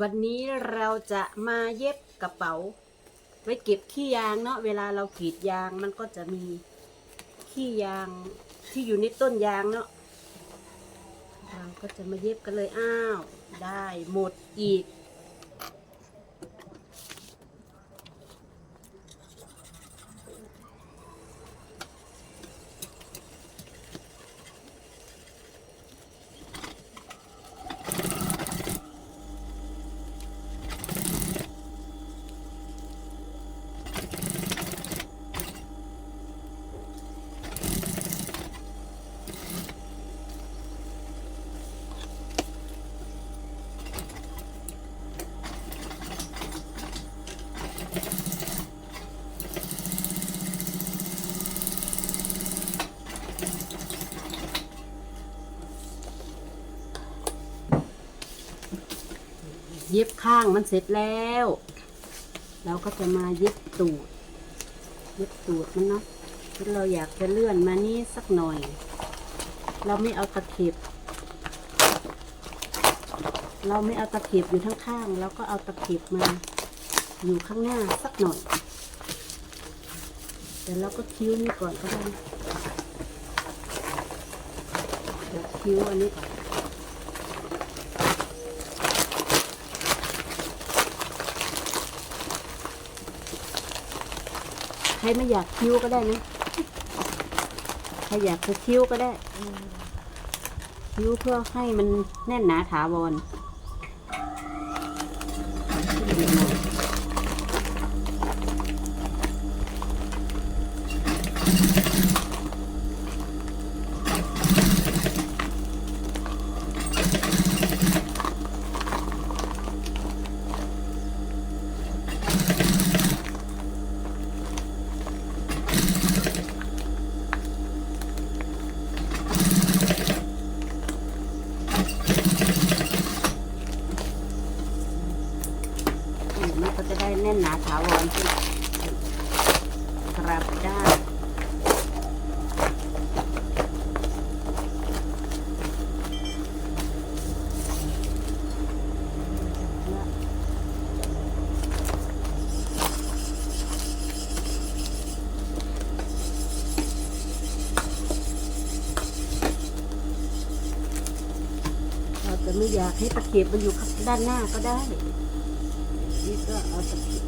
วันนี้เราจะมาเย็บกระเป๋า ไว้เก็บขี้ยางเนาะเวลาเรากรีดยางมันก็จะมีขี้ยางที่อยู่ในต้นยางเนาะเราก็จะมาเย็บกันเลยอ้าว ได้หมดอีก เย็บข้างมันเสร็จแล้ว เราก็จะมาเย็บตูด เย็บตูดมันเนาะที่เราอยากจะเลื่อนมานี่สักหน่อย เราไม่เอาตะเข็บ เราไม่เอาตะเข็บอยู่ทั้งข้างเราก็เอาตะเข็บมาอยู่ข้างหน้าสักหน่อย แต่เราก็คิ้วนี่ก่อนก็ได้เดี๋ยวคิ้วอันนี้ก่อน ใครไม่อยากคิ้วก็ได้นะใครอยากจะคิ้วก็ได้คิ้วเพื่อให้มันแน่นหนาถาวรอืมมันก็จะได้แน่นหนาถาวรขึ้นกลับด้านเราจะ ไม่อยากให้ตะเข็บมันอยู่ด้านหน้าก็ได้นี่ก็เอาตะเกียบ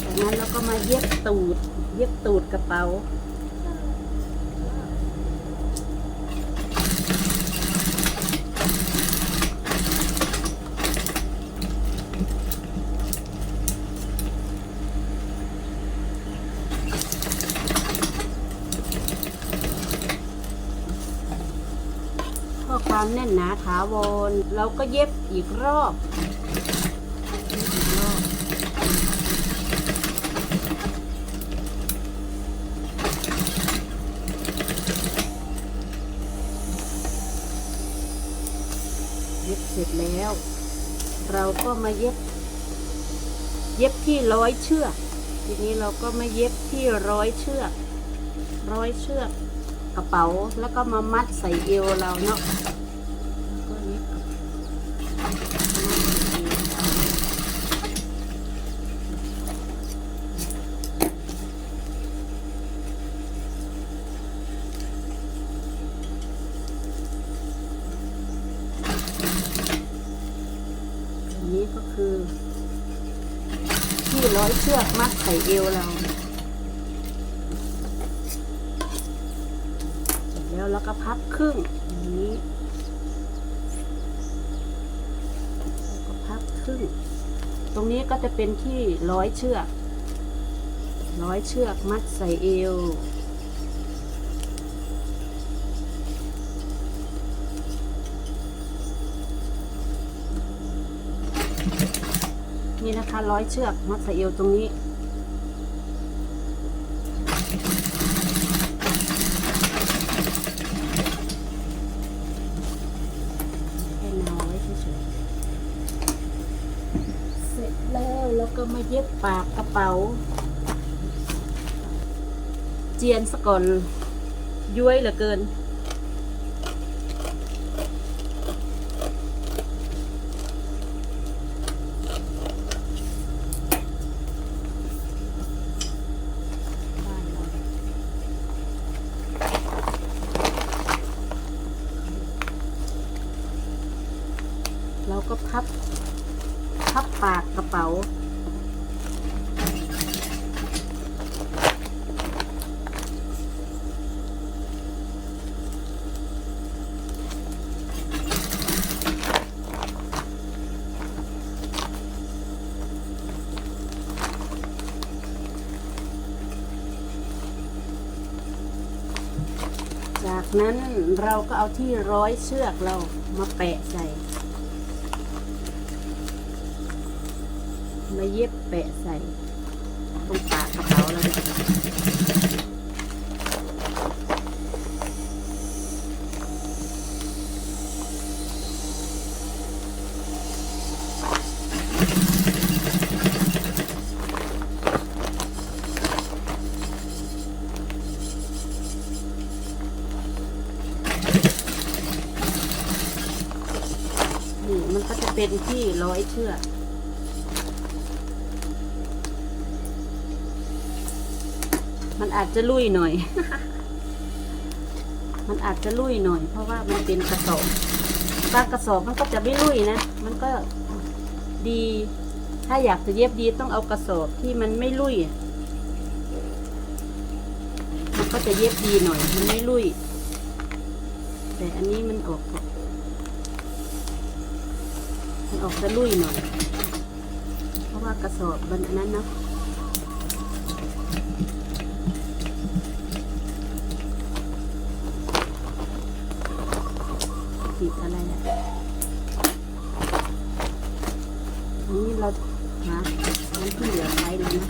จากนั้นเราก็มาเย็บตูด เย็บตูดกระเป๋า ความแน่นหนาถาวรเราก็เย็บอีกรอบเย็บเย็บเสร็จแล้ว เราก็มาเย็บ เย็บที่ร้อยเชือก ทีนี้เราก็มาเย็บที่ร้อยเชือก ร้อยเชือกกระเป๋าแล้วก็มามัดใส่เอวเราเนาะแล้วก็เย็บกับมัดใส่เอวอันนี้ก็คือ ที่ ร้อยเชือกมัดไข่เอวเรา เสร็จแล้วเราก็พับครึ่งอย่างนี้แล้วก็พับครึ่ง ตรงนี้ก็จะเป็นที่ร้อยเชือก ร้อยเชือกมัดใส่เอว นี่นะคะร้อยเชือกมัดใส่เอวตรงนี้แค่นาไว้เฉยๆเสร็จแล้วแล้วก็มาเย็บปากกระเป๋า เจียนสะก่อนย้วยเหลือเกิน ก็ พับพับปากกระเป๋า จากนั้นเราก็เอาที่ร้อยเชือกเรามาแปะใส่ มาเย็บแปะใส่ตรงปากกระเป๋าเรานี่มันก็จะเป็นที่ร้อยเชือก มันอาจจะลุยหน่อย มันอาจจะลุยหน่อย เพราะว่ามันเป็นกระสอบบากระสอบมันก็จะไม่ลุยนะ มันก็ดี ถ้าอยากจะเย็บดีต้องเอากระสอบที่มันไม่ลุย มันก็จะเย็บดีหน่อย มันไม่ลุย แต่อันนี้มันออกมันออกจะลุยหน่อย เพราะว่ากระสอบมันอันนั้นเนาะ ติด อะไรอะอันนี้เราหาอันที่เหลือใช้เลยนะ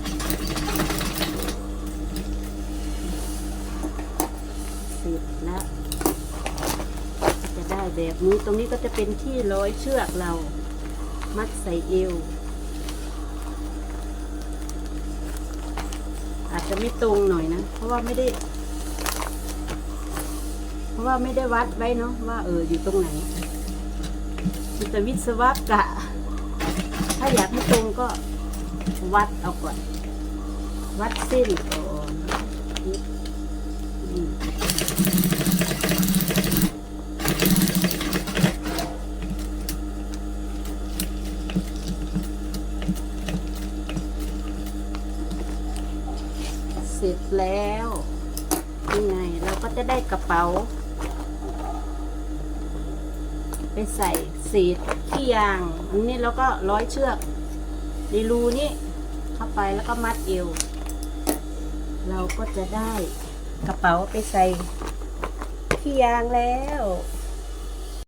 เสร็จแล้วจะได้แบบนี้ตรงนี้ก็จะเป็นที่ร้อยเชือกเรา มัดใส่เอวอาจจะไม่ตรงหน่อยนะ เพราะว่าไม่ได้ ว่าไม่ได้วัดไว้เนาะว่าเอออยู่ตรงไหนมันจะวิศวกะ ถ้าอยากให้ตรงก็วัดเอาก่อน วัดเส้นก่อนเสร็จแล้วนี่ไงเราก็จะได้กระเป๋า ไปใส่เศษขี้ยางอันนี้แล้วก็ร้อยเชือกในรูนี้เข้าไปแล้วก็มัดเอว เราก็จะได้กระเป๋าไปใส่ขี้ยางแล้ว